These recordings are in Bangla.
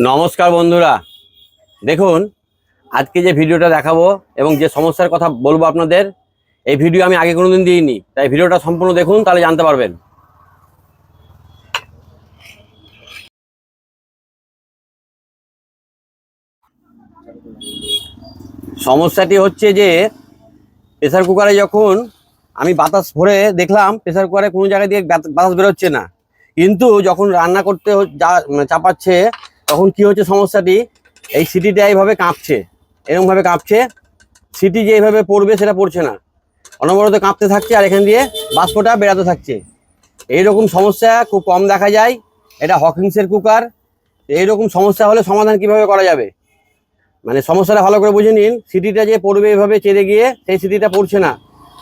নমস্কার বন্ধুরা। দেখুন, আজকে যে ভিডিওটা দেখাবো এবং যে সমস্যার কথা বলব আপনাদের, এই ভিডিও আমি আগে কোনোদিন দিইনি। তাই ভিডিওটা সম্পূর্ণ দেখুন, তাহলে জানতে পারবেন। সমস্যাটি হচ্ছে যে, প্রেসার কুকারে যখন আমি বাতাস ভরে দেখলাম, প্রেসার কুকারে কোনো জায়গা দিয়ে বাতাস বেরোচ্ছে না। কিন্তু যখন রান্না করতে যা- মানে চাপাচ্ছে তখন কি হচ্ছে সমস্যাটি? এই সিটিটা এইভাবে কাঁপছে এরকমভাবে কাঁপছে, সিটি যে এইভাবে পড়বে সেটা পড়ছে না। অনবরত কাঁপতে থাকছে আর এখান দিয়ে বাষ্পটা বেরাতে থাকছে। এইরকম সমস্যা খুব কম দেখা যায়। এটা হকিংসের কুকার। এইরকম সমস্যা হলে সমাধান কীভাবে করা যাবে? মানে সমস্যাটা ভালো করে বুঝে নিন। সিটিটা যে পড়বে এভাবে চেড়ে গিয়ে সেই সিটিটা পড়ছে না।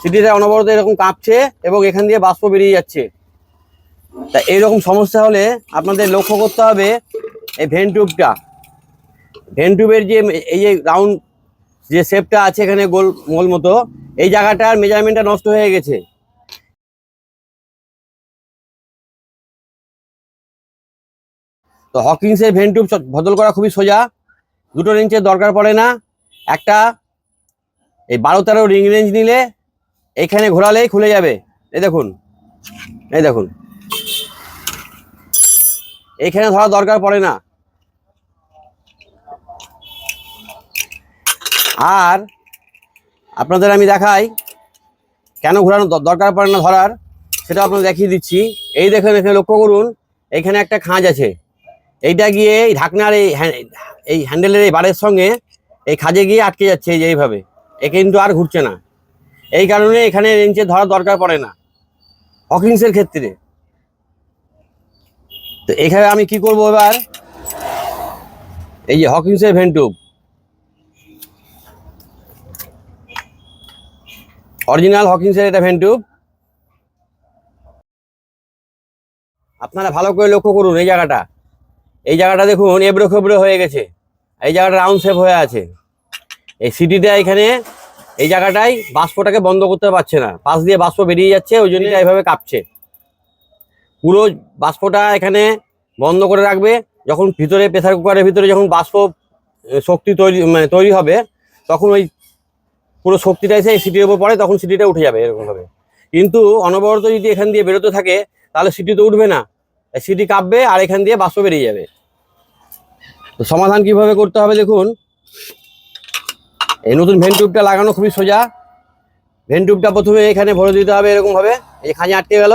সিটিটা অনবরত এরকম কাঁপছে এবং এখান দিয়ে বাষ্প বেরিয়ে যাচ্ছে। তা এইরকম সমস্যা হলে আপনাদের লক্ষ্য করতে হবে এই ভেন টিউবটা ভেন টিউবের যে এই যে রাউন্ড যে শেপটা আছে এখানে গোল গোল মতো, এই জায়গাটার মেজারমেন্টটা নষ্ট হয়ে গেছে। তো হকিংসের ভেন টিউব বদল করা খুবই সোজা। দুটো রেঞ্চের দরকার পড়ে না। একটা, এই বারো তেরো রিং রেঞ্জ নিলে, এখানে ঘোরালেই খুলে যাবে। এই দেখুন এই দেখুন। এইখানে ধরা দরকার পড়ে না। আর আপনাদের আমি দেখাই কেন ঘোরানো দরকার পড়ে না ধরার, সেটা আপনাদের দেখিয়ে দিচ্ছি। এই দেখেন, এখানে লক্ষ্য করুন এইখানে একটা খাঁজ আছে। এইটা গিয়ে এই ঢাকনার এই হ্যাঁ- এই হ্যান্ডেলের এই বারের সঙ্গে এই খাজে গিয়ে আটকে যাচ্ছে এই এইভাবে। এ কিন্তু আর ঘুরছে না। এই কারণে এখানে রেঞ্চে ধরার দরকার পড়ে না। হকিংসের ক্ষেত্রে। তো এখানে আমি কি করব এবার? এই যে হকিংসের ভেন্টুব অরিজিনাল হকিংসের এটা ভেন্টুব আপনারা ভালো করে লক্ষ্য করুন এই জায়গাটা। এই জায়গাটা দেখুন এবড়ো খেবড়ো হয়ে গেছে। এই জায়গাটা রাউন্ড শেপ হয়ে আছে। এই সিটিটা এখানে, এই জায়গাটায় বাষ্পটাকে বন্ধ করতে পারছে না। পাশ দিয়ে বাষ্প বেরিয়ে যাচ্ছে, ওই জন্য এইভাবে কাঁপছে। পুরো বাষ্পটা এখানে বন্ধ করে রাখবে। যখন ভিতরে প্রেসার কুকারের ভিতরে যখন বাষ্প শক্তি তৈরি মানে তৈরি হবে, তখন ওই পুরো শক্তিটা এসে সিটির উপর পড়ে, তখন সিটিটা উঠে যাবে এরকমভাবে কিন্তু অনবরত যদি এখান দিয়ে বেরোতে থাকে, তাহলে সিটি তো উঠবে না। সিটি কাঁপবে আর এখান দিয়ে বাষ্প বেরিয়ে যাবে। তো সমাধান কীভাবে করতে হবে দেখুন। এই নতুন ভেন টিউবটা লাগানো খুবই সোজা। ভেন টিউবটা প্রথমে এখানে ভরে দিতে হবে এরকমভাবে এই খাঁজে আটকে গেল।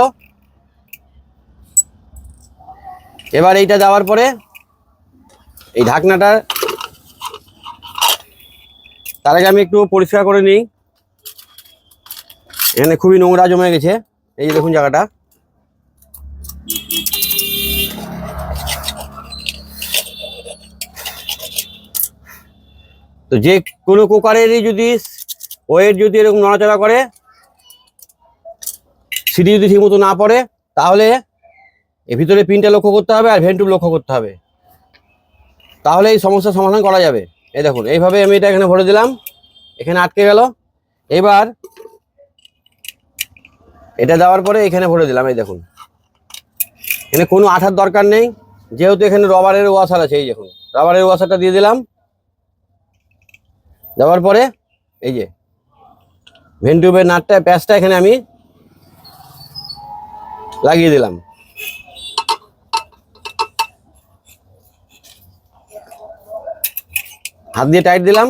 এবার এইটা দেওয়ার পরে এই ঢাকনাটা তার আগে আমি একটু পরিষ্কার করে নিই। এখানে খুবই নোংরা জমে গেছে। এই যে দেখুন জায়গাটা। তো যে কোনো কুকারেরই যদি ওয়েট যদি এরকম নড়াচড়া করে, সিটি যদি ঠিকমতো না পড়ে, তাহলে এর ভিতরে পিনটা লক্ষ্য করতে হবে আর ভেন্টুব লক্ষ্য করতে হবে। তাহলে এই সমস্যার সমাধান করা যাবে। এই দেখুন, এইভাবে আমি এটা এখানে ভরে দিলাম। এখানে আটকে গেল। এবার এটা দেওয়ার পরে এখানে ভরে দিলাম, এই দেখুন। এখানে কোনো আঠার দরকার নেই। যেহেতু এখানে রবারের ওয়াশার আছে, এই দেখুন। রবারের ওয়াশারটা দিয়ে দিলাম। দেওয়ার পরে এই যে ভেন্টুবের নাটটা, প্যাচটা এখানে আমি লাগিয়ে দিলাম। হাত দিয়ে টাইট দিলাম।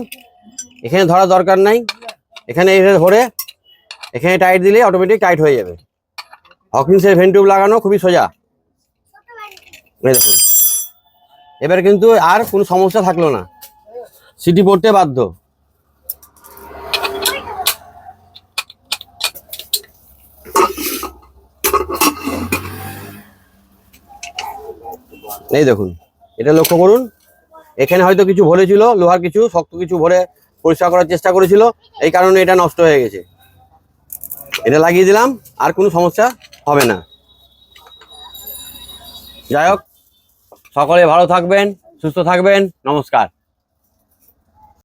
এখানে ধরা দরকার নাই। এখানে এখানে ধরে, এখানে টাইট দিলে অটোমেটিক টাইট হয়ে যাবে। হকিংসের ভেন্টুব লাগানো খুবই সোজা। দেখুন। এবার কিন্তু আর কোনো সমস্যা থাকল না। সিটি পড়তে বাধ্য। এই দেখুন। এটা লক্ষ্য করুন। এখানে হয়তো কিছু ভরেছিল লোহার কিছু, শক্ত কিছু ভরে পরিষ্কার করার চেষ্টা করেছিল, এই কারণে এটা নষ্ট হয়ে গেছে। এটা লাগিয়ে দিলাম, আর কোনো সমস্যা হবে না। যাই হোক, সকলে ভালো থাকবেন, সুস্থ থাকবেন, নমস্কার।